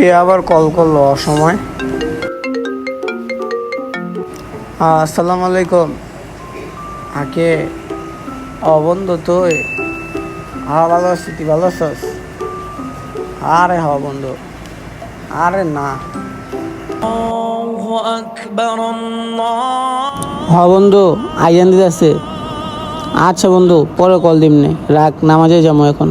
কে আবার কল করল অসময়। আসসালামু আলাইকুম। আকে অবন্ধ তুই? হ্যাঁ ভালো আছি তুই ভালো আছিস? আরে হ বন্ধু। আরে না। হ বন্ধু আইয়ান দিতে আছে আচ্ছা বন্ধু পরে কল দিমনে রাখ নামাজে যাব এখন।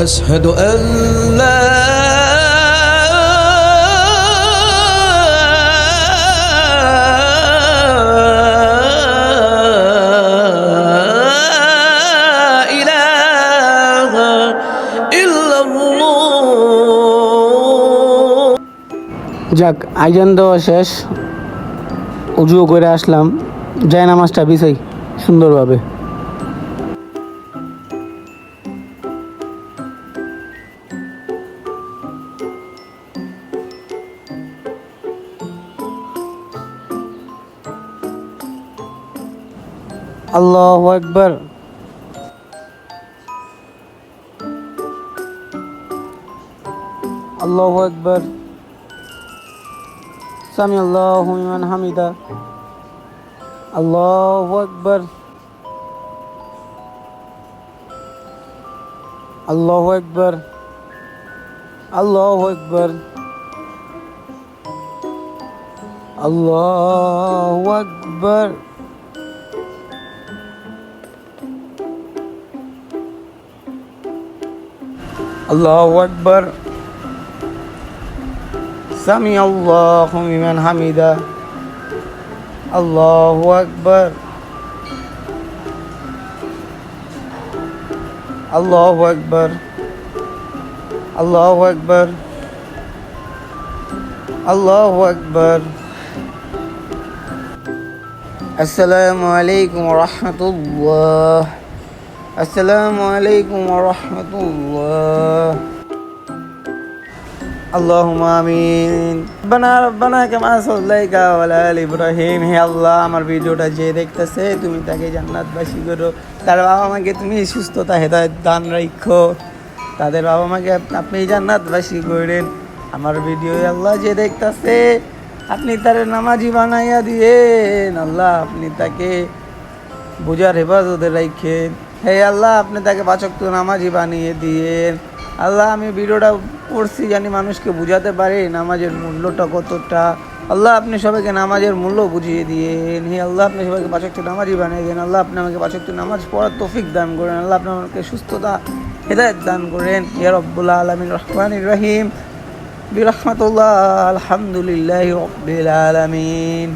أشهد أن لا إله إلا الله যাক আইজান দেওয়া শেষ উজুও করে আসলাম যায় নামাজটা বিছাই সুন্দরভাবে আল্লাহ একবার আল্লাহ একবার সামি আল্লাহ হামিদা। আল্লাহ আকবর। আল্লাহ আকবর। আল্লাহ আকবর। আল্লাহ আকবর। আল্লাহ আকবর সামি আল্লাহ লিমান হামিদা আল্লাহু আকবার আল্লাহু আকবার আল্লাহু আকবার আল্লাহু আকবার আসসালামু আলাইকুম রহমতুল্লাহ আসসালামু আলাইকুম রহমতুল্লাহ اللهم আমিন রব্বানা রব্বানা কামা সাল্লাইকা ওয়ালা আলি ইব্রাহিম হে আল্লাহ আমার ভিডিওটা যে দেখতেছে তুমি তাকে জান্নাতবাসী করো তার বাবা মাকে তুমি সুস্থতা হেদায়ত দান রাখো তাদের বাবা মাকে আপ- আপনি জান্নাতবাসী করেন আমার ভিডিও আল্লাহ যে দেখতেছে আপনি তার নামাজি বানাইয়া দিয়েন আল্লাহ আপনি তাকে বোঝার হেফাজতে রাখেন হে আল্লাহ, আপনি তাকে পাচক তো নামাজি বানিয়ে দিয়েন। আল্লাহ, আমি ভিডিওটা পড়ছি জানি মানুষকে বুঝাতে পারি নামাজের মূল্যটা কতটা। আল্লাহ, আপনি সবাইকে নামাজের মূল্য বুঝিয়ে দিয়েন। হে আল্লাহ, আপনি সবাইকে পাচক তো নামাজি বানিয়ে দেন আল্লাহ, আপনি আমাকে পাচক তো নামাজ পড়ার তৌফিক দান করেন। আল্লাহ, আপনি আমাকে সুস্থতা, হেদায়ত দান করেন। ইয়া রব্বুল্লাহ আলমিন রহমান রহিম। বিরহমতুল্লাহ, আলহামদুলিল্লাহ রব্বিল আলমিন।